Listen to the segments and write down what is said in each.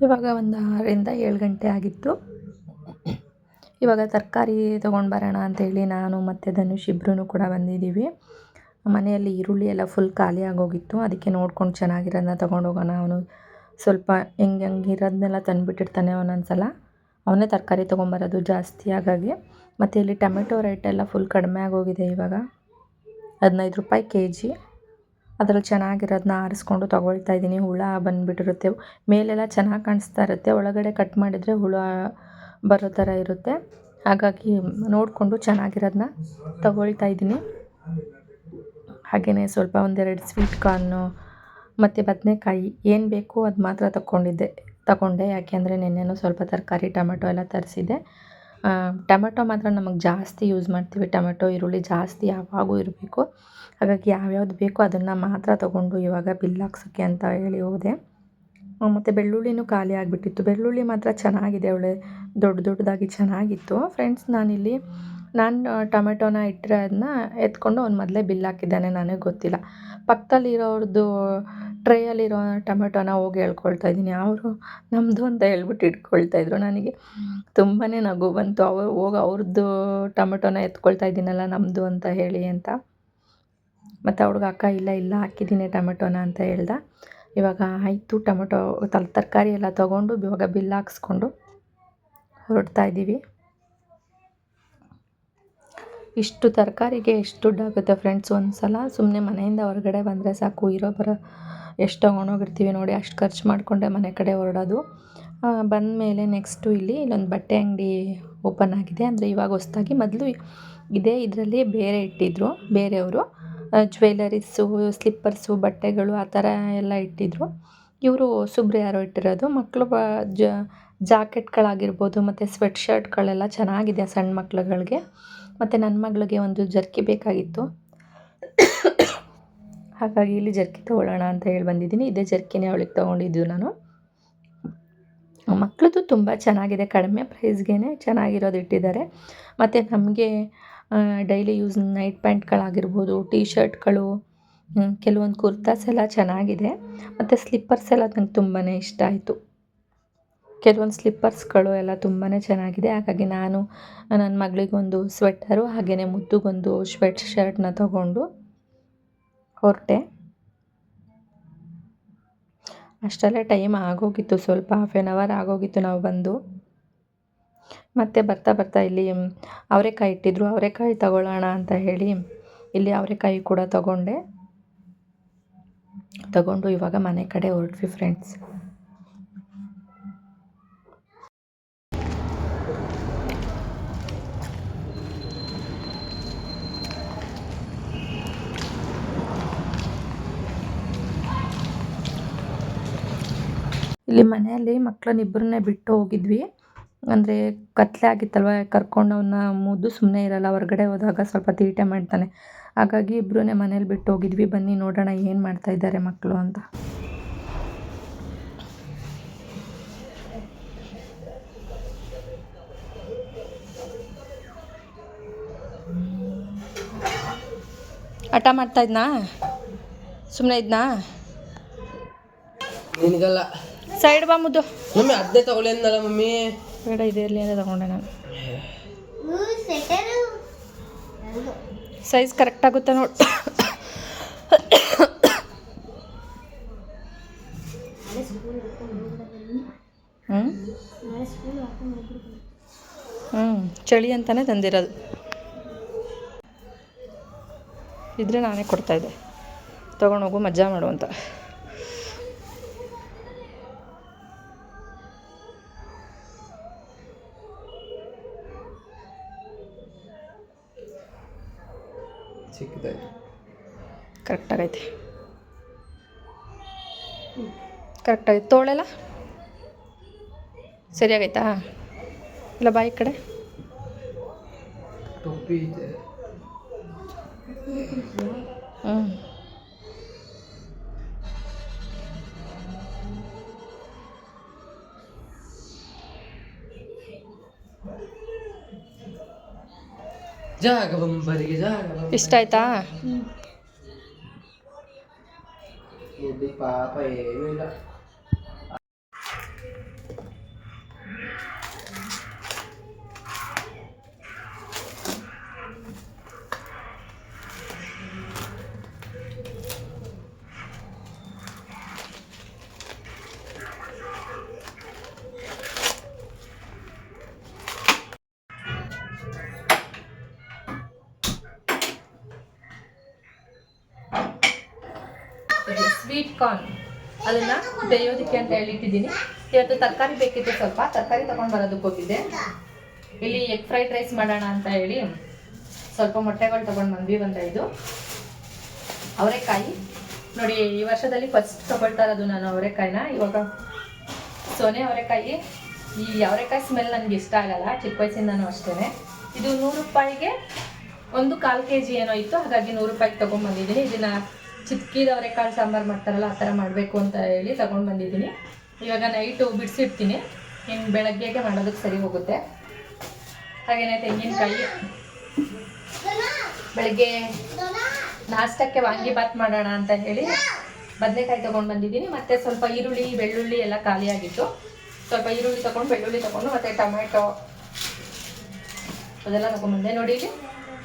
ಇವಾಗ ಒಂದು ಆರರಿಂದ ಏಳು ಗಂಟೆ ಆಗಿತ್ತು. ಇವಾಗ ತರಕಾರಿ ತೊಗೊಂಡು ಬರೋಣ ಅಂಥೇಳಿ ನಾನು ಮತ್ತು ಧನುಷ್ ಇಬ್ಬರೂ ಕೂಡ ಬಂದಿದ್ದೀವಿ. ಮನೆಯಲ್ಲಿ ಈರುಳ್ಳಿ ಎಲ್ಲ ಫುಲ್ ಖಾಲಿ ಆಗೋಗಿತ್ತು. ಅದಕ್ಕೆ ನೋಡ್ಕೊಂಡು ಚೆನ್ನಾಗಿರೋದನ್ನ ತೊಗೊಂಡು ಹೋಗೋಣ. ಅವನು ಸ್ವಲ್ಪ ಹೆಂಗೆ ಹೆಂಗೆ ಇರೋದನ್ನೆಲ್ಲ ತಂದುಬಿಟ್ಟಿರ್ತಾನೆ ಒಂದೊಂದು ಸಲ ಅವನೇ ತರಕಾರಿ ತೊಗೊಂಬರೋದು ಜಾಸ್ತಿ ಹಾಗಾಗಿ. ಮತ್ತು ಇಲ್ಲಿ ಟೊಮೆಟೊ ರೇಟೆಲ್ಲ ಫುಲ್ ಕಡಿಮೆ ಆಗೋಗಿದೆ ಇವಾಗ. ಹದಿನೈದು ರೂಪಾಯಿ ಕೆ ಜಿ ಅದ್ರಲ್ಲಿ ಚೆನ್ನಾಗಿರೋದನ್ನ ಆರಿಸ್ಕೊಂಡು ತೊಗೊಳ್ತಾ ಇದ್ದೀನಿ. ಹುಳ ಬಂದುಬಿಟ್ಟಿರುತ್ತೆ. ಮೇಲೆಲ್ಲ ಚೆನ್ನಾಗಿ ಕಾಣಿಸ್ತಾ ಇರುತ್ತೆ. ಒಳಗಡೆ ಕಟ್ ಮಾಡಿದರೆ ಹುಳ ಬರೋ ಥರ ಇರುತ್ತೆ. ಹಾಗಾಗಿ ನೋಡಿಕೊಂಡು ಚೆನ್ನಾಗಿರೋದನ್ನ ತೊಗೊಳ್ತಾ ಇದ್ದೀನಿ. ಹಾಗೆಯೇ ಸ್ವಲ್ಪ ಒಂದೆರಡು ಸ್ವೀಟ್ ಕಾರ್ನು ಮತ್ತು ಬದನೆಕಾಯಿ ಏನು ಬೇಕೋ ಅದು ಮಾತ್ರ ತಗೊಂಡಿದ್ದೆ ತಗೊಂಡೆ. ಯಾಕೆಂದರೆ ನಿನ್ನೆನೂ ಸ್ವಲ್ಪ ತರಕಾರಿ, ಟೊಮೆಟೊ ಎಲ್ಲ ತರಿಸಿದ್ದೆ. ಟೊಮೆಟೊ ಮಾತ್ರ ನಮಗೆ ಜಾಸ್ತಿ ಯೂಸ್ ಮಾಡ್ತೀವಿ. ಟೊಮೆಟೊ, ಈರುಳ್ಳಿ ಜಾಸ್ತಿ ಯಾವಾಗೂ ಇರಬೇಕು. ಹಾಗಾಗಿ ಯಾವ್ಯಾವ್ದು ಬೇಕೋ ಅದನ್ನು ಮಾತ್ರ ತೊಗೊಂಡು ಇವಾಗ ಬಿಲ್ ಹಾಕ್ಸೋಕ್ಕೆ ಅಂತ ಹೇಳಿ ಹೋದೆ. ಮತ್ತು ಬೆಳ್ಳುಳ್ಳಿನೂ ಖಾಲಿ ಆಗಿಬಿಟ್ಟಿತ್ತು. ಬೆಳ್ಳುಳ್ಳಿ ಮಾತ್ರ ಚೆನ್ನಾಗಿದೆ. ಒಳ್ಳೆ ದೊಡ್ಡ ದೊಡ್ಡದಾಗಿ ಚೆನ್ನಾಗಿತ್ತು. ಫ್ರೆಂಡ್ಸ್ ನಾನಿಲ್ಲಿ ನಾನು ಟೊಮೆಟೋನ ಇಟ್ಟರೆ ಅದನ್ನ ಎತ್ಕೊಂಡು ಅವ್ನು ಮೊದಲೇ ಬಿಲ್ ಹಾಕಿದ್ದಾನೆ, ನನಗೆ ಗೊತ್ತಿಲ್ಲ. ಪಕ್ಕದಲ್ಲಿರೋರ್ದು ಟ್ರೇಯಲ್ಲಿರೋ ಟೊಮೆಟೋನ ಹೋಗಿ ಹೇಳ್ಕೊಳ್ತಾ ಇದ್ದೀನಿ. ಅವರು ನಮ್ಮದು ಅಂತ ಹೇಳ್ಬಿಟ್ಟು ಇಟ್ಕೊಳ್ತಾ ಇದ್ರು ನನಗೆ. ತುಂಬಾ ನಗು ಬಂತು. ಅವರು ಹೋಗಿ ಅವ್ರದ್ದು ಟೊಮೆಟೋನ ಎತ್ಕೊಳ್ತಾ ಇದ್ದೀನಲ್ಲ ನಮ್ಮದು ಅಂತ ಹೇಳಿ ಅಂತ. ಮತ್ತು ಅವ್ಳಿಗೆ ಅಕ್ಕ, ಇಲ್ಲ ಇಲ್ಲ, ಹಾಕಿದ್ದೀನಿ ಟೊಮೆಟೊನ ಅಂತ ಹೇಳ್ದ. ಇವಾಗ ಆಯಿತು, ಟೊಮೆಟೊ ತಲ್ ತರಕಾರಿ ಎಲ್ಲ ತೊಗೊಂಡು ಇವಾಗ ಬಿಲ್ ಹಾಕ್ಸ್ಕೊಂಡು ಹೊರಡ್ತಾ ಇದ್ದೀವಿ ಇಷ್ಟು ತರಕಾರಿಗೆ ಎಷ್ಟು ದುಡ್ಡಾಗುತ್ತೆ ಫ್ರೆಂಡ್ಸ್ ಒಂದು ಸಲ ಸುಮ್ಮನೆ ಮನೆಯಿಂದ ಹೊರಗಡೆ ಬಂದರೆ ಸಾಕು. ಇರೋ ಬರೋ ಎಷ್ಟು ತೊಗೊಂಡೋಗಿರ್ತೀವಿ ನೋಡಿ, ಅಷ್ಟು ಖರ್ಚು ಮಾಡಿಕೊಂಡೆ ಮನೆ ಕಡೆ ಹೊರಡೋದು. ಬಂದ ಮೇಲೆ ನೆಕ್ಸ್ಟು ಇಲ್ಲಿ ಇಲ್ಲೊಂದು ಬಟ್ಟೆ ಅಂಗಡಿ ಓಪನ್ ಆಗಿದೆ. ಅಂದರೆ ಇವಾಗ ಹೊಸ್ದಾಗಿ ಮೊದಲು ಇದೇ, ಇದರಲ್ಲಿ ಬೇರೆ ಇಟ್ಟಿದ್ರು, ಬೇರೆಯವರು. ಜ್ಯುವೆಲರೀಸು ಸ್ಲಿಪ್ಪರ್ಸು ಬಟ್ಟೆಗಳು ಆ ಥರ ಎಲ್ಲ ಇಟ್ಟಿದ್ರು. ಇವರು ಸುಬ್ರ ಯಾರೋ ಇಟ್ಟಿರೋದು. ಮಕ್ಕಳು ಜಾಕೆಟ್ಗಳಾಗಿರ್ಬೋದು, ಮತ್ತು ಸ್ವೆಟ್ ಶರ್ಟ್ಗಳೆಲ್ಲ ಚೆನ್ನಾಗಿದೆ ಸಣ್ಣ ಮಕ್ಳುಗಳಿಗೆ. ಮತ್ತು ನನ್ನ ಮಗಳಿಗೆ ಒಂದು ಜರ್ಕಿ ಬೇಕಾಗಿತ್ತು. ಹಾಗಾಗಿ ಇಲ್ಲಿ ಜರ್ಕಿ ತೊಗೊಳ್ಳೋಣ ಅಂತ ಹೇಳಿ ಬಂದಿದ್ದೀನಿ. ಇದೇ ಜರ್ಕಿನೇ ಅವಳಿಗೆ ತೊಗೊಂಡಿದ್ದು ನಾನು. ಮಕ್ಕಳದ್ದು ತುಂಬ ಚೆನ್ನಾಗಿದೆ. ಕಡಿಮೆ ಪ್ರೈಸ್ಗೆ ಚೆನ್ನಾಗಿರೋದು ಇಟ್ಟಿದ್ದಾರೆ. ಮತ್ತು ನಮಗೆ ಡೈಲಿ ಯೂಸ್ ನೈಟ್ ಪ್ಯಾಂಟ್ಗಳಾಗಿರ್ಬೋದು ಟೀ ಶರ್ಟ್ಗಳು ಕೆಲವೊಂದು ಕುರ್ತಾಸ್ ಎಲ್ಲ ಚೆನ್ನಾಗಿದೆ. ಮತ್ತು ಸ್ಲಿಪ್ಪರ್ಸ್ ಎಲ್ಲ ನಂಗೆ ತುಂಬಾ ಇಷ್ಟ ಆಯಿತು. ಕೆಲವೊಂದು ಸ್ಲಿಪ್ಪರ್ಸ್ಗಳು ಎಲ್ಲ ತುಂಬಾ ಚೆನ್ನಾಗಿದೆ. ಹಾಗಾಗಿ ನಾನು ನನ್ನ ಮಗಳಿಗೊಂದು ಸ್ವೆಟರು ಹಾಗೆಯೇ ಮುದ್ದುಗೊಂದು ಸ್ವೆಟ್ ಶರ್ಟ್ನ ತಗೊಂಡು ಹೊರಟೆ. ಅಷ್ಟರಲ್ಲೇ ಟೈಮ್ ಆಗೋಗಿತ್ತು. ಸ್ವಲ್ಪ ಹಾಫ್ ಆ್ಯನ್ ಅವರ್ ಆಗೋಗಿತ್ತು ನಾವು ಬಂದು. ಮತ್ತೆ ಬರ್ತಾ ಬರ್ತಾ ಇಲ್ಲಿ, ಅವರೆಕಾಯಿ ಇಟ್ಟಿದ್ರು. ಅವರೆಕಾಯಿ ತಗೊಳ್ಳೋಣ ಅಂತ ಹೇಳಿ ಇಲ್ಲಿ ಅವರೆಕಾಯಿ ಕೂಡ ತಗೊಂಡೆ. ತಗೊಂಡು ಇವಾಗ ಮನೆ ಕಡೆ ಹೊರಟ್ವಿ ಫ್ರೆಂಡ್ಸ್ ಇಲ್ಲಿ ಮನೆಯಲ್ಲಿ ಮಕ್ಕಳನ್ನ ಇಬ್ಬರನ್ನೇ ಬಿಟ್ಟು ಹೋಗಿದ್ವಿ. ಅಂದರೆ ಕತ್ತಲೆ ಆಗಿತ್ತಲ್ವ, ಕರ್ಕೊಂಡು ಅವನ್ನ ಮುದ್ದು ಸುಮ್ಮನೆ ಇರಲ್ಲ, ಹೊರಗಡೆ ಹೋದಾಗ ಸ್ವಲ್ಪ ತೀಟೆ ಮಾಡ್ತಾನೆ. ಹಾಗಾಗಿ ಇಬ್ಬರನ್ನೇ ಮನೇಲಿ ಬಿಟ್ಟು ಹೋಗಿದ್ವಿ. ಬನ್ನಿ ನೋಡೋಣ ಏನು ಮಾಡ್ತಾ ಇದ್ದಾರೆ ಮಕ್ಕಳು ಅಂತ. ಹಠ ಮಾಡ್ತಾ ಇದ್ನಾ? ಸುಮ್ಮನೆ ಇದ್ನಾ? ನಿನಗಲ್ಲ. ಸೈಡ್ ಬಾ ಮುದ್ದು. ಮಮ್ಮಿ ಅದೇ ತಗೊಳ್ಳಿ ಅಂದಲ್ಲ ಮಮ್ಮಿ. ಬೇಡ ಇದೆ ಇರಲಿ ಅಂತ ತಗೊಂಡೆ ನಾನು. ಸೈಜ್ ಕರೆಕ್ಟ್ ಆಗುತ್ತೆ ನೋಡಿ. ಹ್ಞೂ ಹ್ಞೂ ಚಳಿ ಅಂತಲೇ ತಂದಿರೋದು. ಇದ್ರೆ ನಾನೇ ಕೊಡ್ತಾಯಿದ್ದೆ ತೊಗೊಂಡೋಗು ಮಜಾ ಮಾಡು ಅಂತ. ಕರೆಕ್ಟಾಗೈತೆ ಕರೆಕ್ಟಾಗೈತೆ ತೋಳೆಲ್ಲ? ಸರಿಯಾಗೈತಾ ಇಲ್ಲ ಬಾಯಿ ಕಡೆ? ಟೊಪ್ಪಿ ಇದೆ. ಹ್ಞೂ ಜಾಗ ಬಂಬರಿಗೆ ಜಾಗ ಬಂಬ- ಇಷ್ಟ ಆಯ್ತಾ? ಇದು ಪಾಪ ಏನೂ ಇಲ್ಲ ಸ್ವೀಟ್ ಕಾರ್ನ್ ಅದನ್ನು ಬೇಯೋದಕ್ಕೆ ಅಂತ ಹೇಳಿ ಇಟ್ಟಿದ್ದೀನಿ ಇವತ್ತು ತರಕಾರಿ ಬೇಕಿತ್ತು ಸ್ವಲ್ಪ ತರಕಾರಿ ತೊಗೊಂಡು ಬರೋದಕ್ಕೆ ಹೋಗಿದ್ದೆ. ಇಲ್ಲಿ ಎಗ್ ಫ್ರೈಡ್ ರೈಸ್ ಮಾಡೋಣ ಅಂತ ಹೇಳಿ ಸ್ವಲ್ಪ ಮೊಟ್ಟೆಗಳು ತೊಗೊಂಡು ಬಂದ್ವಿ ಬಂದ ಐದು ಅವರೆಕಾಯಿ. ನೋಡಿ, ಈ ವರ್ಷದಲ್ಲಿ ಫಸ್ಟ್ ತೊಗೊಳ್ತಾ ಇರೋದು ನಾನು ಅವರೆಕಾಯಿನ. ಇವಾಗ ಸೊನೆ ಅವರೆಕಾಯಿ. ಈ ಅವರೆಕಾಯಿ ಸ್ಮೆಲ್ ನನಗೆ ಇಷ್ಟ ಆಗಲ್ಲ, ಚಿಕ್ಕ ವಯಸ್ಸಿಂದನೂ ಅಷ್ಟೇ ಇದು ನೂರು ರೂಪಾಯಿಗೆ ಒಂದು ಕಾಲು ಕೆ ಜಿ ಏನೋ ಇತ್ತು, ಹಾಗಾಗಿ ನೂರು ರೂಪಾಯಿಗೆ ತೊಗೊಂಡ್ಬಂದಿದ್ದೀನಿ ಇದನ್ನು ಚಿಕ್ಕಿದ ಅವರೆಕಾಳು ಸಾಂಬಾರು ಮಾಡ್ತಾರಲ್ಲ, ಆ ಥರ ಮಾಡಬೇಕು ಅಂತ ಹೇಳಿ ತಗೊಂಡು ಬಂದಿದ್ದೀನಿ. ಇವಾಗ ನೈಟು ಬಿಡಿಸಿಡ್ತೀನಿ. ಇನ್ನು ಬೆಳಗ್ಗೆಗೆ ಮಾಡೋದಕ್ಕೆ ಸರಿ ಹೋಗುತ್ತೆ. ಹಾಗೆಯೇ ತೆಂಗಿನಕಾಯಿ. ಬೆಳಗ್ಗೆ ನಾಷ್ಟಕ್ಕೆ ವಾಂಗಿಬಾತ್ ಮಾಡೋಣ ಅಂತ ಹೇಳಿ ಬದನೆಕಾಯಿ ತೊಗೊಂಡು ಬಂದಿದ್ದೀನಿ. ಮತ್ತು ಸ್ವಲ್ಪ ಈರುಳ್ಳಿ, ಬೆಳ್ಳುಳ್ಳಿ ಎಲ್ಲ ಖಾಲಿಯಾಗಿತ್ತು ಸ್ವಲ್ಪ ಈರುಳ್ಳಿ ತೊಗೊಂಡು, ಬೆಳ್ಳುಳ್ಳಿ ತೊಗೊಂಡು ಮತ್ತು ಟೊಮೆಟೊ ಅದೆಲ್ಲ ತೊಗೊಂಡ್ಬಂದೆ ನೋಡಿ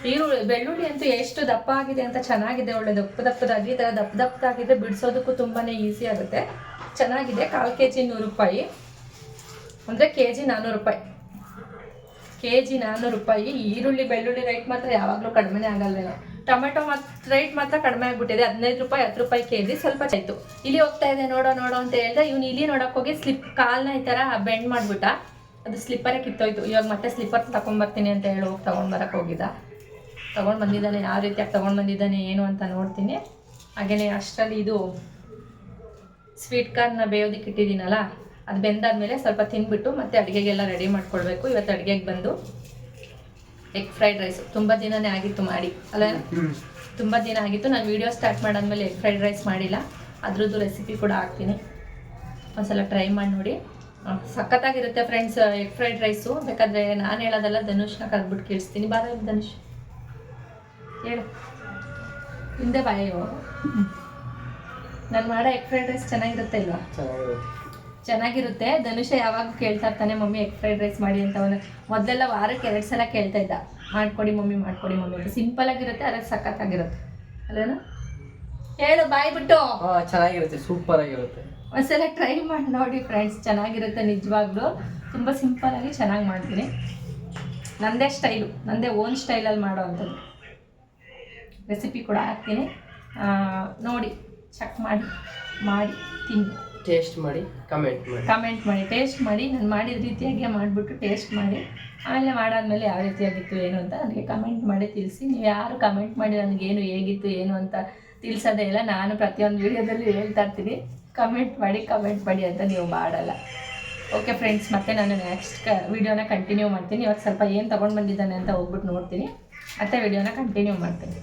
ಈರುಳ್ಳಿ ಬೆಳ್ಳುಳ್ಳಿ ಅಂತೂ ಎಷ್ಟು ದಪ್ಪ ಆಗಿದೆ ಅಂತ ಚೆನ್ನಾಗಿದೆ, ಒಳ್ಳೆ ದಪ್ಪ ದಪ್ಪದಾಗಿ ಥರ ದಪ್ಪ ದಪ್ಪದಾಗಿದ್ರೆ ಬಿಡಿಸೋದಕ್ಕೂ ತುಂಬಾ ಈಸಿ ಆಗುತ್ತೆ. ಚೆನ್ನಾಗಿದೆ, ಕಾಲು ಕೆ ಜಿ ನೂರು ರೂಪಾಯಿ. ಅಂದರೆ ಕೆ ಜಿ ನಾನ್ನೂರು ರೂಪಾಯಿ. ಕೆ ಜಿ ನಾನ್ನೂರು ರೂಪಾಯಿ. ಈರುಳ್ಳಿ, ಬೆಳ್ಳುಳ್ಳಿ ರೇಟ್ ಮಾತ್ರ ಯಾವಾಗಲೂ ಕಡಿಮೆನೇ ಆಗಲ್ವೇನೋ. ಟೊಮೆಟೊ ಮಾತ್ರ ರೇಟ್ ಮಾತ್ರ ಕಡಿಮೆ ಆಗಿಬಿಟ್ಟಿದೆ. ಹದಿನೈದು ರೂಪಾಯಿ, ಹತ್ತು ರೂಪಾಯಿ ಕೆ ಜಿ ಸ್ವಲ್ಪ ಆಯಿತು. ಇಲ್ಲಿ ಹೋಗ್ತಾ ಇದೆ, ನೋಡೋ ನೋಡೋ ಅಂತ ಹೇಳ್ದೆ. ಇವ್ನು ಇಲ್ಲಿ ನೋಡೋಕೆ ಹೋಗಿ ಸ್ಲಿಪ್, ಕಾಲ್ನ ಈ ಥರ ಬೆಂಡ್ ಮಾಡಿಬಿಟ್ಟ. ಅದು ಸ್ಲಿಪ್ಪರೇ ಕಿತ್ತೋಯ್ತು. ಇವಾಗ ಮತ್ತೆ ಸ್ಲಿಪ್ಪರ್ ತಗೊಂಬರ್ತೀನಿ ಅಂತ ಹೇಳಿ ಹೋಗಿ ತೊಗೊಂಡು ಹೋಗಿದ್ದ. ತೊಗೊಂಡು ಬಂದಿದ್ದಾನೆ ಯಾವ ರೀತಿಯಾಗಿ ತೊಗೊಂಡು ಬಂದಿದ್ದಾನೆ, ಏನು ಅಂತ ನೋಡ್ತೀನಿ. ಹಾಗೆಯೇ ಅಷ್ಟರಲ್ಲಿ ಇದು ಸ್ವೀಟ್ ಕಾರ್ನ ಬೇಯೋದಕ್ಕೆ ಇಟ್ಟಿದ್ದೀನಲ್ಲ, ಅದು ಬೆಂದಾದ್ಮೇಲೆ ಸ್ವಲ್ಪ ತಿಂದ್ಬಿಟ್ಟು ಮತ್ತೆ ಅಡುಗೆಗೆಲ್ಲ ರೆಡಿ ಮಾಡ್ಕೊಳ್ಬೇಕು. ಇವತ್ತು ಅಡುಗೆಗೆ ಬಂದು ಎಗ್ ಫ್ರೈಡ್ ರೈಸ್ ತುಂಬ ದಿನನೇ ಆಗಿತ್ತು ಮಾಡಿ, ಅಲ್ಲ? ತುಂಬ ದಿನ ಆಗಿತ್ತು. ನಾನು ವೀಡಿಯೋ ಸ್ಟಾರ್ಟ್ ಮಾಡಾದ್ಮೇಲೆ ಎಗ್ ಫ್ರೈಡ್ ರೈಸ್ ಮಾಡಿಲ್ಲ. ಅದ್ರದ್ದು ರೆಸಿಪಿ ಕೂಡ ಹಾಕ್ತೀನಿ. ಒಂದ್ಸಲ ಟ್ರೈ ಮಾಡಿ ನೋಡಿ. ಸಖತ್ತಾಗಿರುತ್ತೆ ಫ್ರೆಂಡ್ಸ್ ಎಗ್ ಫ್ರೈಡ್ ರೈಸು ಬೇಕಾದರೆ ನಾನು ಹೇಳೋದಲ್ಲ, ಧನುಷ್ನ ಕರೆದ್ಬಿಟ್ಟು ಕೇಳಿಸ್ತೀನಿ. ಬಾರ, ಧನುಷ್. ಹೇಳು. ಹಿಂದೆ ಬಾಯೋ? ನಾನು ಮಾಡೋ ಎಗ್ ಫ್ರೈಡ್ ರೈಸ್ ಚೆನ್ನಾಗಿರುತ್ತೆ ಅಲ್ವಾ ಚೆನ್ನಾಗಿರುತ್ತೆ. ಧನುಷ ಯಾವಾಗ ಕೇಳ್ತಾ ಇರ್ತಾನೆ ಮಮ್ಮಿ ಎಗ್ ಫ್ರೈಡ್ ರೈಸ್ ಮಾಡಿ ಅಂತ ಅವನು ಮೊದಲೆಲ್ಲ ವಾರಕ್ಕೆ ಎರಡು ಸಲ ಕೇಳ್ತಾ ಇದ್ದ ಮಾಡ್ಕೊಡಿ ಮಮ್ಮಿ ಮಾಡ್ಕೊಡಿ ಮಮ್ಮಿ ಅಂತ. ಸಿಂಪಲ್ ಆಗಿರುತ್ತೆ ಅದ್ರ ಸಖತ್ತಾಗಿರುತ್ತೆ. ಅಲ್ಲೇನು ಹೇಳು ಬಾಯ್ ಬಿಟ್ಟು. ಚೆನ್ನಾಗಿರುತ್ತೆ ಸೂಪರ್ ಆಗಿರುತ್ತೆ. ಒಂದ್ಸಲ ಟ್ರೈ ಮಾಡಿ ನೋಡಿ ಫ್ರೆಂಡ್ಸ್ ಚೆನ್ನಾಗಿರುತ್ತೆ ನಿಜವಾಗ್ಲೂ. ತುಂಬ ಆಗಿ ಚೆನ್ನಾಗಿ ಮಾಡ್ತೀನಿ. ನಂದೇ ಸ್ಟೈಲು ನಂದೇ ಓನ್ ಸ್ಟೈಲಲ್ಲಿ ಮಾಡೋ ಅಂಥದ್ದು. ರೆಸಿಪಿ ಕೂಡ ಹಾಕ್ತೀನಿ. ನೋಡಿ ಚೆಕ್ ಮಾಡಿ ಮಾಡಿ ತಿನ್ನಿ. ಟೇಸ್ಟ್ ಮಾಡಿ ಕಮೆಂಟ್ ಮಾಡಿ. ಕಮೆಂಟ್ ಮಾಡಿ ಟೇಸ್ಟ್ ಮಾಡಿ ನಾನು ಮಾಡಿದ ರೀತಿಯಾಗಿ ಮಾಡಿಬಿಟ್ಟು ಟೇಸ್ಟ್ ಮಾಡಿ. ಆಮೇಲೆ ಮಾಡಾದಮೇಲೆ ಯಾವ ರೀತಿಯಾಗಿತ್ತು ಏನು ಅಂತ ನನಗೆ ಕಮೆಂಟ್ ಮಾಡಿ ತಿಳಿಸಿ. ನೀವು ಯಾರು ಕಮೆಂಟ್ ಮಾಡಿ ನನಗೇನು ಹೇಗಿತ್ತು ಏನು ಅಂತ ತಿಳಿಸೋದೇ ಇಲ್ಲ. ನಾನು ಪ್ರತಿಯೊಂದು ವೀಡಿಯೋದಲ್ಲಿ ಹೇಳ್ತಾ ಇರ್ತೀನಿ. ಕಮೆಂಟ್ ಮಾಡಿ ಕಮೆಂಟ್ ಮಾಡಿ ಅಂತ ನೀವು ಮಾಡಲ್ಲ. ಓಕೆ ಫ್ರೆಂಡ್ಸ್ ಮತ್ತೆ ನಾನು ನೆಕ್ಸ್ಟ್ ಕ ವೀಡಿಯೋನ ಕಂಟಿನ್ಯೂ ಮಾಡ್ತೀನಿ. ಇವಾಗ ಸ್ವಲ್ಪ ಏನು ತೊಗೊಂಡು ಬಂದಿದ್ದಾನೆ ಅಂತ ಹೋಗ್ಬಿಟ್ಟು ನೋಡ್ತೀನಿ. ಮತ್ತೆ ವಿಡಿಯೋನ ಕಂಟಿನ್ಯೂ ಮಾಡ್ತೀನಿ.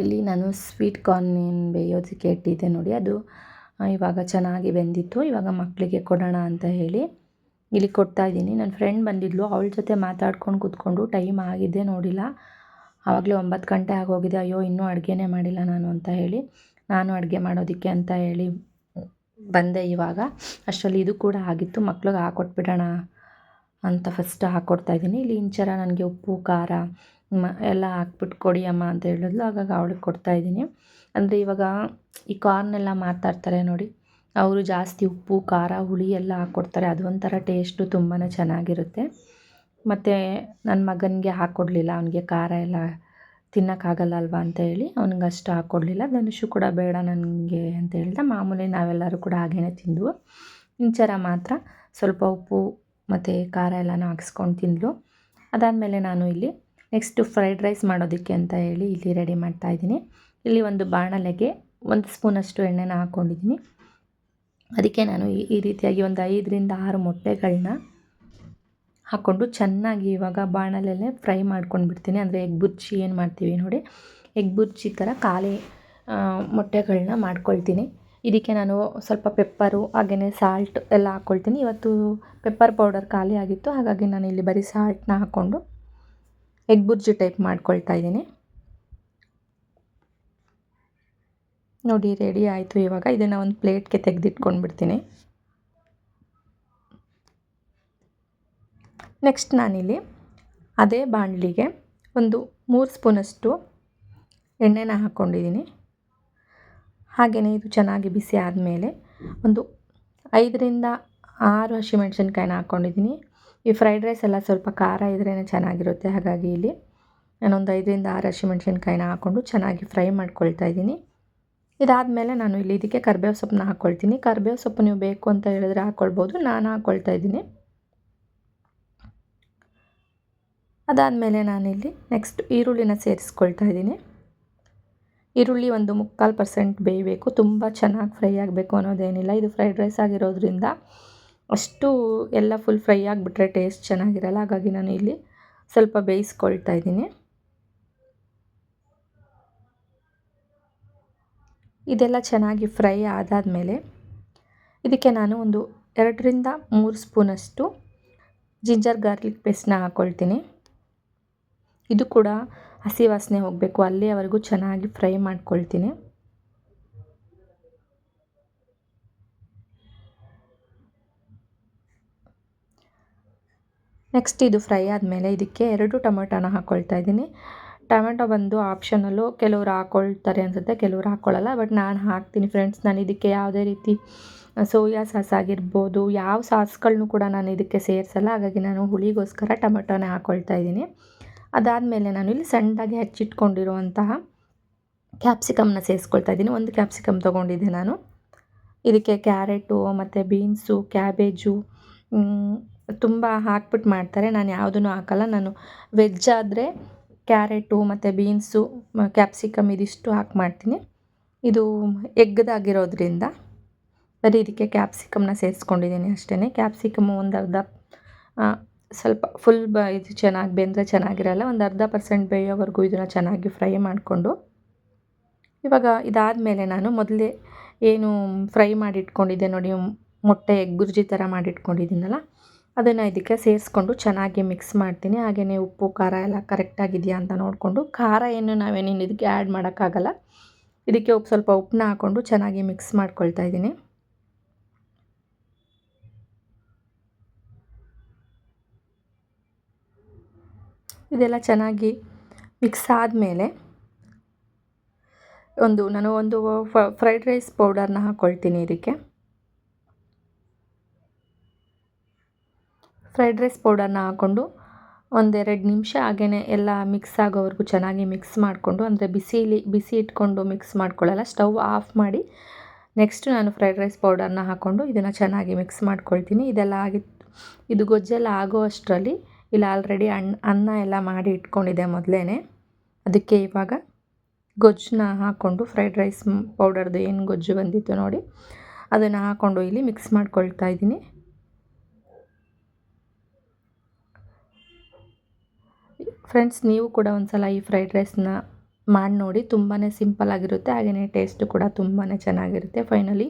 ಇಲ್ಲಿ ನಾನು ಸ್ವೀಟ್ ಕಾರ್ನ್ ಏನು ಬೇಯೋದಕ್ಕೆ ಇಟ್ಟಿದ್ದೆ ನೋಡಿ. ಅದು ಇವಾಗ ಚೆನ್ನಾಗಿ ಬೆಂದಿತ್ತು. ಇವಾಗ ಮಕ್ಕಳಿಗೆ ಕೊಡೋಣ ಅಂತ ಹೇಳಿ ಇಲ್ಲಿ ಕೊಡ್ತಾ ಇದ್ದೀನಿ. ನನ್ನ ಫ್ರೆಂಡ್ ಬಂದಿದ್ಲು. ಅವಳ ಜೊತೆ ಮಾತಾಡ್ಕೊಂಡು ಕೂತ್ಕೊಂಡು ಟೈಮ್ ಆಗಿದೆ ನೋಡಿಲ್ಲ. ಆವಾಗಲೇ ಒಂಬತ್ತು ಗಂಟೆ ಆಗೋಗಿದೆ. ಅಯ್ಯೋ, ಇನ್ನೂ ಅಡುಗೆನೇ ಮಾಡಿಲ್ಲ ನಾನು ಅಂತ ಹೇಳಿ, ನಾನು ಅಡುಗೆ ಮಾಡೋದಕ್ಕೆ ಅಂತ ಹೇಳಿ ಬಂದೆ ಇವಾಗ. ಅಷ್ಟರಲ್ಲಿ ಇದು ಕೂಡ ಆಗಿತ್ತು. ಮಕ್ಳಿಗೆ ಹಾಕೊಟ್ಬಿಡೋಣ ಅಂತ ಫಸ್ಟ್ ಹಾಕ್ಕೊಡ್ತಾ ಇದ್ದೀನಿ. ಇಲ್ಲಿ ಇಂಚರ ನನಗೆ ಉಪ್ಪು, ಖಾರ ಮ, ಎಲ್ಲ ಹಾಕ್ಬಿಟ್ಟು ಕೊಡಿ ಅಮ್ಮ ಅಂತ ಹೇಳಿದ್ಲು. ಹಾಗಾಗಿ ಅವಳಿಗೆ ಕೊಡ್ತಾ ಇದ್ದೀನಿ. ಅಂದರೆ ಇವಾಗ ಈ ಕಾರ್ನೆಲ್ಲ ಮಾತಾಡ್ತಾರೆ ನೋಡಿ. ಅವರು ಜಾಸ್ತಿ ಉಪ್ಪು, ಖಾರ, ಹುಳಿ ಎಲ್ಲ ಹಾಕ್ಕೊಡ್ತಾರೆ ಅದು ಒಂಥರ ಟೇಸ್ಟು ತುಂಬಾ ಚೆನ್ನಾಗಿರುತ್ತೆ. ಮತ್ತು ನನ್ನ ಮಗನಿಗೆ ಹಾಕ್ಕೊಡ್ಲಿಲ್ಲ ಅವನಿಗೆ ಖಾರ ಎಲ್ಲ ತಿನ್ನೋಕ್ಕಾಗಲ್ಲ ಅಲ್ವಾ ಅಂತ ಹೇಳಿ ಅವ್ನಿಗೆ ಅಷ್ಟು ಹಾಕ್ಕೊಡ್ಲಿಲ್ಲ ಧನುಷು ಕೂಡ ಬೇಡ ನನಗೆ ಅಂತ ಹೇಳ್ದೆ. ಮಾಮೂಲಿ ನಾವೆಲ್ಲರೂ ಕೂಡ ಹಾಗೇ ತಿಂದವು. ಇಂಚರ ಮಾತ್ರ ಸ್ವಲ್ಪ ಉಪ್ಪು ಮತ್ತು ಖಾರ ಎಲ್ಲನೂ ಹಾಕ್ಸ್ಕೊಂಡು ತಿಂದಳು ಅದಾದಮೇಲೆ ನಾನು ಇಲ್ಲಿ ನೆಕ್ಸ್ಟು ಫ್ರೈಡ್ ರೈಸ್ ಮಾಡೋದಕ್ಕೆ ಅಂತ ಹೇಳಿ ಇಲ್ಲಿ ರೆಡಿ ಮಾಡ್ತಾಯಿದ್ದೀನಿ ಇಲ್ಲಿ ಒಂದು ಬಾಣಲೆಗೆ ಒಂದು ಸ್ಪೂನಷ್ಟು ಎಣ್ಣೆನ ಹಾಕ್ಕೊಂಡಿದ್ದೀನಿ ಅದಕ್ಕೆ ನಾನು ಈ ರೀತಿಯಾಗಿ ಒಂದು ಐದರಿಂದ ಆರು ಮೊಟ್ಟೆಗಳನ್ನ ಹಾಕ್ಕೊಂಡು ಚೆನ್ನಾಗಿ ಇವಾಗ ಬಾಣಲೆಲ್ಲೇ ಫ್ರೈ ಮಾಡ್ಕೊಂಡು ಬಿಡ್ತೀನಿ ಅಂದರೆ ಎಗ್ ಬುರ್ಜಿ ಏನು ಮಾಡ್ತೀವಿ ನೋಡಿ, ಎಗ್ ಬುರ್ಜಿ ಥರ ಖಾಲಿ ಮೊಟ್ಟೆಗಳನ್ನ ಮಾಡ್ಕೊಳ್ತೀನಿ. ಇದಕ್ಕೆ ನಾನು ಸ್ವಲ್ಪ ಪೆಪ್ಪರು ಹಾಗೆಯೇ ಸಾಲ್ಟ್ ಎಲ್ಲ ಹಾಕ್ಕೊಳ್ತೀನಿ ಇವತ್ತು ಪೆಪ್ಪರ್ ಪೌಡರ್ ಖಾಲಿ ಆಗಿತ್ತು, ಹಾಗಾಗಿ ನಾನು ಇಲ್ಲಿ ಬರೀ ಸಾಲ್ಟ್ನ ಹಾಕ್ಕೊಂಡು ಎಗ್ ಬುರ್ಜಿ ಟೈಪ್ ಮಾಡ್ಕೊಳ್ತಾ ಇದ್ದೀನಿ. ನೋಡಿ ರೆಡಿ ಆಯಿತು ಇವಾಗ. ಇದನ್ನು ಒಂದು ಪ್ಲೇಟ್ಗೆ ತೆಗೆದಿಟ್ಕೊಂಡ್ಬಿಡ್ತೀನಿ. ನೆಕ್ಸ್ಟ್ ನಾನಿಲ್ಲಿ ಅದೇ ಬಾಣಲಿಗೆ ಒಂದು ಮೂರು ಸ್ಪೂನಷ್ಟು ಎಣ್ಣೆನ ಹಾಕ್ಕೊಂಡಿದ್ದೀನಿ. ಹಾಗೆಯೇ ಇದು ಚೆನ್ನಾಗಿ ಬಿಸಿ ಆದಮೇಲೆ ಒಂದು ಐದರಿಂದ ಆರು ಹಸಿಮೆಣ್ಸಿನ್ಕಾಯಿನ ಹಾಕ್ಕೊಂಡಿದ್ದೀನಿ. ಈ ಫ್ರೈಡ್ ರೈಸ್ ಎಲ್ಲ ಸ್ವಲ್ಪ ಖಾರ ಇದ್ರೇ ಚೆನ್ನಾಗಿರುತ್ತೆ. ಹಾಗಾಗಿ ಇಲ್ಲಿ ನಾನೊಂದು ಐದರಿಂದ ಆರು ಹಸಿಮೆಣ್ಸಿನ್ಕಾಯಿನ ಹಾಕ್ಕೊಂಡು ಚೆನ್ನಾಗಿ ಫ್ರೈ ಮಾಡ್ಕೊಳ್ತಾ ಇದ್ದೀನಿ. ಇದಾದಮೇಲೆ ನಾನು ಇಲ್ಲಿ ಇದಕ್ಕೆ ಕರಿಬೇವು ಸೊಪ್ಪನ್ನ ಹಾಕ್ಕೊಳ್ತೀನಿ ಕರ್ಬೇವು ಸೊಪ್ಪು ನೀವು ಬೇಕು ಅಂತ ಹೇಳಿದ್ರೆ ಹಾಕ್ಕೊಳ್ಬೋದು ನಾನು ಹಾಕ್ಕೊಳ್ತಾ ಇದ್ದೀನಿ. ಅದಾದಮೇಲೆ ನಾನಿಲ್ಲಿ ನೆಕ್ಸ್ಟ್ ಈರುಳ್ಳಿನ ಸೇರಿಸ್ಕೊಳ್ತಾ ಇದ್ದೀನಿ. ಈರುಳ್ಳಿ ಒಂದು ಮುಕ್ಕಾಲು ಪರ್ಸೆಂಟ್ ಬೇಯಬೇಕು. ತುಂಬ ಚೆನ್ನಾಗಿ ಫ್ರೈ ಆಗಬೇಕು ಅನ್ನೋದೇನಿಲ್ಲ. ಇದು ಫ್ರೈಡ್ ರೈಸ್ ಆಗಿರೋದ್ರಿಂದ ಅಷ್ಟು ಎಲ್ಲ ಫುಲ್ ಫ್ರೈ ಆಗಿಬಿಟ್ರೆ ಟೇಸ್ಟ್ ಚೆನ್ನಾಗಿರಲ್ಲ, ಹಾಗಾಗಿ ನಾನು ಇಲ್ಲಿ ಸ್ವಲ್ಪ ಬೇಯಿಸ್ಕೊಳ್ತಾ ಇದ್ದೀನಿ. ಇದೆಲ್ಲ ಚೆನ್ನಾಗಿ ಫ್ರೈ ಆದಾದಮೇಲೆ ಇದಕ್ಕೆ ನಾನು ಒಂದು ಎರಡರಿಂದ ಮೂರು ಸ್ಪೂನಷ್ಟು ಜಿಂಜರ್ ಗಾರ್ಲಿಕ್ ಪೇಸ್ಟ್ನ ಹಾಕ್ಕೊಳ್ತೀನಿ ಇದು ಕೂಡ ಹಸಿ ವಾಸನೆ ಹೋಗಬೇಕು, ಅಲ್ಲಿಯವರೆಗೂ ಚೆನ್ನಾಗಿ ಫ್ರೈ ಮಾಡ್ಕೊಳ್ತೀನಿ. ನೆಕ್ಸ್ಟ್ ಇದು ಫ್ರೈ ಆದಮೇಲೆ ಇದಕ್ಕೆ ಎರಡು ಟೊಮೆಟೊನ ಹಾಕ್ಕೊಳ್ತಾ ಇದ್ದೀನಿ. ಟೊಮೆಟೊ ಬಂದು ಆಪ್ಷನಲ್ಲು ಕೆಲವ್ರು ಹಾಕ್ಕೊಳ್ತಾರೆ ಅನ್ಸುತ್ತೆ, ಕೆಲವ್ರು ಹಾಕ್ಕೊಳ್ಳಲ್ಲ ಬಟ್ ನಾನು ಹಾಕ್ತೀನಿ ಫ್ರೆಂಡ್ಸ್ ನಾನು ಇದಕ್ಕೆ ಯಾವುದೇ ರೀತಿ ಸೋಯಾ ಸಾಸ್ ಆಗಿರ್ಬೋದು, ಯಾವ ಸಾಸ್ಗಳನ್ನೂ ಕೂಡ ನಾನು ಇದಕ್ಕೆ ಸೇರಿಸಲ್ಲ. ಹಾಗಾಗಿ ನಾನು ಹುಳಿಗೋಸ್ಕರ ಟೊಮೆಟೊನೇ ಹಾಕ್ಕೊಳ್ತಾ ಇದ್ದೀನಿ. ಅದಾದಮೇಲೆ ನಾನು ಇಲ್ಲಿ ಸಣ್ಣದಾಗಿ ಹಚ್ಚಿಟ್ಕೊಂಡಿರುವಂತಹ ಕ್ಯಾಪ್ಸಿಕಮ್ನ ಸೇರಿಸ್ಕೊಳ್ತಾ ಇದ್ದೀನಿ. ಒಂದು ಕ್ಯಾಪ್ಸಿಕಮ್ ತೊಗೊಂಡಿದ್ದೆ ನಾನು. ಇದಕ್ಕೆ ಕ್ಯಾರೆಟು ಮತ್ತು ಬೀನ್ಸು ಕ್ಯಾಬೇಜು ತುಂಬ ಹಾಕ್ಬಿಟ್ಟು ಮಾಡ್ತಾರೆ. ನಾನು ಯಾವುದನ್ನು ಹಾಕಲ್ಲ. ನಾನು ವೆಜ್ ಆದರೆ ಕ್ಯಾರೆಟು ಮತ್ತು ಬೀನ್ಸು ಕ್ಯಾಪ್ಸಿಕಮ್ ಇದಿಷ್ಟು ಹಾಕಿ ಮಾಡ್ತೀನಿ. ಇದು ಎಗ್ಗದಾಗಿರೋದ್ರಿಂದ ಬರೀ ಇದಕ್ಕೆ ಕ್ಯಾಪ್ಸಿಕಮ್ನ ಸೇರಿಸ್ಕೊಂಡಿದ್ದೀನಿ ಅಷ್ಟೇ ಕ್ಯಾಪ್ಸಿಕಮ್ಮು ಒಂದು ಅರ್ಧ ಸ್ವಲ್ಪ ಫುಲ್ ಬ, ಇದು ಚೆನ್ನಾಗಿ ಬೆಂದರೆ ಚೆನ್ನಾಗಿರಲ್ಲ. ಒಂದು ಅರ್ಧ ಪರ್ಸೆಂಟ್ ಬೇಯೋವರೆಗೂ ಇದನ್ನು ಚೆನ್ನಾಗಿ ಫ್ರೈ ಮಾಡಿಕೊಂಡು. ಇವಾಗ ಇದಾದಮೇಲೆ ನಾನು ಮೊದಲೇ ಏನು ಫ್ರೈ ಮಾಡಿ ಇಟ್ಕೊಂಡಿದ್ದೆ ನೋಡಿ, ಮೊಟ್ಟೆ ಎಗ್ ಬುರ್ಜಿ ಥರ ಮಾಡಿಟ್ಕೊಂಡಿದ್ದೀನಲ್ಲ. ಅದನ್ನು ಇದಕ್ಕೆ ಸೇರಿಸ್ಕೊಂಡು ಚೆನ್ನಾಗಿ ಮಿಕ್ಸ್ ಮಾಡ್ತೀನಿ. ಹಾಗೆಯೇ ಉಪ್ಪು, ಖಾರ ಎಲ್ಲ ಕರೆಕ್ಟಾಗಿದೆಯಾ ಅಂತ ನೋಡಿಕೊಂಡು ಖಾರ ಏನು ನಾವೇನೇನು ಇದಕ್ಕೆ ಆ್ಯಡ್ ಮಾಡೋಕ್ಕಾಗಲ್ಲ. ಇದಕ್ಕೆ ಉಪ್ಪು ಸ್ವಲ್ಪ ಉಪ್ಪನ್ನ ಹಾಕ್ಕೊಂಡು ಚೆನ್ನಾಗಿ ಮಿಕ್ಸ್ ಮಾಡ್ಕೊಳ್ತಾ ಇದ್ದೀನಿ. ಇದೆಲ್ಲ ಚೆನ್ನಾಗಿ ಮಿಕ್ಸ್ ಆದಮೇಲೆ ಒಂದು ನಾನು ಒಂದು ಫ್ರೈಡ್ ರೈಸ್ ಪೌಡರ್ನ ಹಾಕ್ಕೊಳ್ತೀನಿ ಇದಕ್ಕೆ. ಫ್ರೈಡ್ ರೈಸ್ ಪೌಡರ್ನ ಹಾಕ್ಕೊಂಡು ಒಂದೆರಡು ನಿಮಿಷ ಹಾಗೇ ಎಲ್ಲ ಮಿಕ್ಸ್ ಆಗೋವರೆಗೂ ಚೆನ್ನಾಗಿ ಮಿಕ್ಸ್ ಮಾಡಿಕೊಂಡು, ಅಂದರೆ ಬಿಸಿಲಿ, ಬಿಸಿ ಇಟ್ಕೊಂಡು ಮಿಕ್ಸ್ ಮಾಡ್ಕೊಳ್ಳಲ್ಲ, ಸ್ಟವ್ ಆಫ್ ಮಾಡಿ ನೆಕ್ಸ್ಟ್ ನಾನು ಫ್ರೈಡ್ ರೈಸ್ ಪೌಡರ್ನ ಹಾಕ್ಕೊಂಡು ಇದನ್ನು ಚೆನ್ನಾಗಿ ಮಿಕ್ಸ್ ಮಾಡ್ಕೊಳ್ತೀನಿ. ಇದೆಲ್ಲ ಆಗಿ, ಇದು ಗೊಜ್ಜೆಲ್ಲ ಆಗೋ ಅಷ್ಟರಲ್ಲಿ ಇಲ್ಲಿ ಆಲ್ರೆಡಿ ಅಣ್ಣ ಅನ್ನ ಎಲ್ಲ ಮಾಡಿ ಇಟ್ಕೊಂಡಿದೆ ಮೊದಲೇ ಅದಕ್ಕೆ ಇವಾಗ ಗೊಜ್ಜನ್ನ ಹಾಕ್ಕೊಂಡು, ಫ್ರೈಡ್ ರೈಸ್ ಪೌಡರ್ದು ಏನು ಗೊಜ್ಜು ಬಂದಿತ್ತು ನೋಡಿ, ಅದನ್ನು ಹಾಕ್ಕೊಂಡು ಇಲ್ಲಿ ಮಿಕ್ಸ್ ಮಾಡ್ಕೊಳ್ತಾ ಇದ್ದೀನಿ. ಫ್ರೆಂಡ್ಸ್, ನೀವು ಕೂಡ ಒಂದ್ಸಲ ಈ ಫ್ರೈಡ್ ರೈಸ್ನ ಮಾಡಿ ನೋಡಿ. ತುಂಬಾ ಸಿಂಪಲ್ ಆಗಿರುತ್ತೆ. ಹಾಗೆಯೇ ಟೇಸ್ಟು ಕೂಡ ತುಂಬಾ ಚೆನ್ನಾಗಿರುತ್ತೆ. ಫೈನಲಿ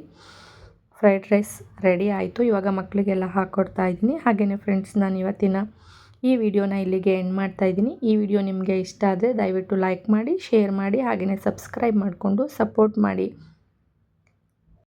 ಫ್ರೈಡ್ ರೈಸ್ ರೆಡಿ ಆಯಿತು. ಇವಾಗ ಮಕ್ಕಳಿಗೆಲ್ಲ ಹಾಕ್ಕೊಡ್ತಾ ಇದ್ದೀನಿ. ಹಾಗೆಯೇ ಫ್ರೆಂಡ್ಸ್ ನಾನು ಇವತ್ತಿನ ಈ ವಿಡಿಯೋನ ಇಲ್ಲಿಗೆ ಎಂಡ್ ಮಾಡ್ತಾ ಇದ್ದೀನಿ. ಈ ವಿಡಿಯೋ ನಿಮಗೆ ಇಷ್ಟ ಆದರೆ ದಯವಿಟ್ಟು ಲೈಕ್ ಮಾಡಿ ಶೇರ್ ಮಾಡಿ ಹಾಗೆಯೇ ಸಬ್ಸ್ಕ್ರೈಬ್ ಮಾಡಿಕೊಂಡು ಸಪೋರ್ಟ್ ಮಾಡಿ.